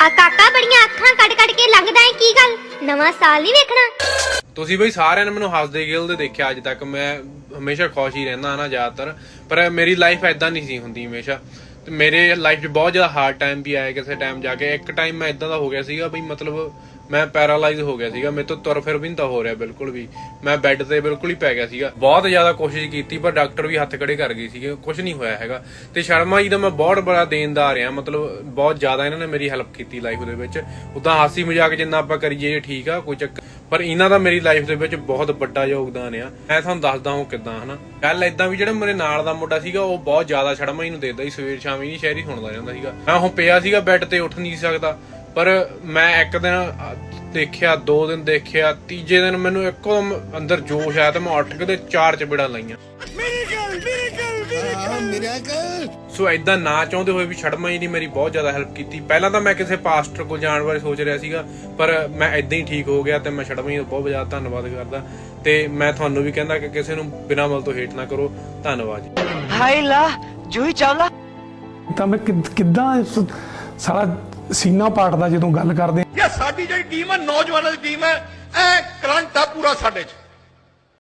ਆ ਕਾਕਾ ਬੜੀਆਂ ਅੱਖਾਂ ਕੱਢ ਕੱਢ ਕੇ ਲੰਘਦਾ ਹੈ ਕੀ ਗੱਲ? ਨਵਾਂ ਸਾਲ ਨਹੀਂ ਵੇਖਣਾ? ਤੁਸੀਂ ਬਈ ਸਾਰਿਆਂ ਨੇ ਮੈਨੂੰ ਹੱਸਦੇ ਖੇਲਦੇ ਦੇਖਿਆ ਅੱਜ ਤੱਕ, ਮੈਂ ਹਮੇਸ਼ਾ ਖੁਸ਼ ਹੀ ਰਹਿੰਦਾ ਨਾ ਜ਼ਿਆਦਾਤਰ, ਪਰ ਮੇਰੀ ਲਾਈਫ ਐਦਾਂ ਨਹੀਂ ਸੀ ਹੁੰਦੀ ਹਮੇਸ਼ਾ। ਤੇ ਮੇਰੇ ਲਾਈਫ 'ਚ ਬਹੁਤ ਜ਼ਿਆਦਾ ਹਾਰਡ ਟਾਈਮ ਵੀ ਆਇਆ ਕਿਸੇ ਟਾਈਮ ਜਾ ਕੇ, ਇੱਕ ਟਾਈਮ ਮੈਂ ਇਦਾਂ ਦਾ ਹੋ ਗਿਆ ਸੀਗਾ ਬਈ ਮਤਲਬ ਮੈਂ ਪੈਰਾਲਾਈਜ਼ ਹੋ ਗਿਆ ਸੀਗਾ, ਮੇਰੇ ਤੋਂ ਤੁਰ ਫਿਰ ਵੀ ਨਹੀਂ ਤਾਂ ਹੋ ਰਿਹਾ ਬਿਲਕੁਲ ਵੀ। ਮੈਂ ਬੈੱਡ ਤੇ ਬਿਲਕੁਲ ਹੀ ਪੈ ਗਿਆ ਸੀਗਾ। ਬਹੁਤ ਜ਼ਿਆਦਾ ਕੋਸ਼ਿਸ਼ ਕੀਤੀ, ਪਰ ਡਾਕਟਰ ਵੀ ਹੱਥ ਖੜੇ ਕਰ ਗਏ ਸੀਗੇ ਕੁਝ ਨਹੀਂ ਹੋਇਆ ਹੈਗਾ। ਤੇ ਸ਼ਰਮਾ ਜੀ ਦਾ ਮੈਂ ਬਹੁਤ ਬੜਾ ਦੇਣਦਾਰ ਆ ਮਤਲਬ ਬਹੁਤ ਜ਼ਿਆਦਾ ਇਹਨਾਂ ਨੇ ਮੇਰੀ ਹੈਲਪ ਕੀਤੀ ਲਾਈਫ ਦੇ ਵਿੱਚ। ਉਦਾਂ ਹਾਸੀ ਮਜ਼ਾਕ ਜਿੰਨਾ ਆਪਾਂ ਕਰੀਏ ਠੀਕ ਆ, ਕੋਈ ਚੱਕਰ ਪਰ ਇਹਨਾਂ ਦਾ ਮੇਰੀ ਲਾਈਫ ਦੇ ਵਿੱਚ ਬਹੁਤ ਵੱਡਾ ਯੋਗਦਾਨ ਆ। ਮੈਂ ਤੁਹਾਨੂੰ ਦੱਸਦਾ ਹਾਂ ਕਿਦਾਂ, ਹਨਾ? ਗੱਲ ਇਦਾਂ ਵੀ ਜਿਹੜਾ ਮੇਰੇ ਨਾਲ ਦਾ ਮੁੰਡਾ ਸੀਗਾ, ਉਹ ਬਹੁਤ ਜ਼ਿਆਦਾ ਸ਼ਰਮਾ ਹੀ ਨੂੰ ਦੇਦਾ ਸੀ ਸਵੇਰ ਸ਼ਾਮ ਹੀ ਨਹੀਂ, ਸ਼ਹਿਰੀ ਸੁਣਦਾ ਰਹਿੰਦਾ ਸੀਗਾ। ਮੈਂ ਹੁਣ ਪਿਆ ਸੀਗਾ ਬੈੱਡ ਤੇ, ਉੱਠ ਨਹੀਂ ਸਕਦਾ। ਪਰ ਮੈਂ ਇੱਕ ਦਿਨ ਦੇਖਿਆ ਦੋ ਦਿਨ ਦੇਖਿਆ ਤੀਜੇ ਦਿਨ ਮੈਨੂੰ ਇੱਕਦਮ ਅੰਦਰ ਜੋਸ਼ ਆਇਆ ਤੇ ਮੈਂ ਉੱਠ ਕੇ ਤੇ ਚਾਰ ਚਪੇੜਾਂ ਲਾਈਆਂ। ਸੋ ਐਦਾਂ ਨਾ ਚਾਹੁੰਦੇ ਹੋਏ ਵੀ ਛੜਮਾ ਜੀ ਨੇ ਮੇਰੀ ਬਹੁਤ ਜ਼ਿਆਦਾ ਹੈਲਪ ਕੀਤੀ। ਪਹਿਲਾਂ ਤਾਂ ਮੈਂ ਕਿਸੇ ਪਾਸਟਰ ਕੋਲ ਜਾਣ ਬਾਰੇ ਸੋਚ ਰਿਹਾ ਸੀਗਾ ਪਰ ਮੈਂ ਐਦਾਂ ਹੀ ਠੀਕ ਹੋ ਗਿਆ ਤੇ ਮੈਂ ਛੜਮਾ ਜੀ ਦਾ ਬਹੁਤ ਜ਼ਿਆਦਾ ਧੰਨਵਾਦ ਕਰਦਾ। ਤੇ ਮੈਂ ਤੁਹਾਨੂੰ ਵੀ ਕਹਿੰਦਾ ਕਿ ਕਿਸੇ ਨੂੰ ਬਿਨਾਂ ਮਲ ਤੋਂ ਹੇਟ ਨਾ ਕਰੋ। ਧੰਨਵਾਦ ਜੀ। ਹਾਈ ਲਾ ਜੂਹੀ ਚਾਵਲਾ। ਤਾਂ ਮੈਂ ਕਿ- ਕਿੱਦਾਂ ਇਸ ਸੀਨਾ ਸੀਨਾ ਪਾਟਦਾ ਜਦੋਂ ਗੱਲ ਕਰਦੇ ਇਹ ਸਾਡੀ ਜਿਹੜੀ ਟੀਮ ਹੈ, ਨੌਜਵਾਨਾਂ ਦੀ ਟੀਮ ਹੈ, ਇਹ ਕਰੰਟ ਆ ਪੂਰਾ ਸਾਡੇ ਚ।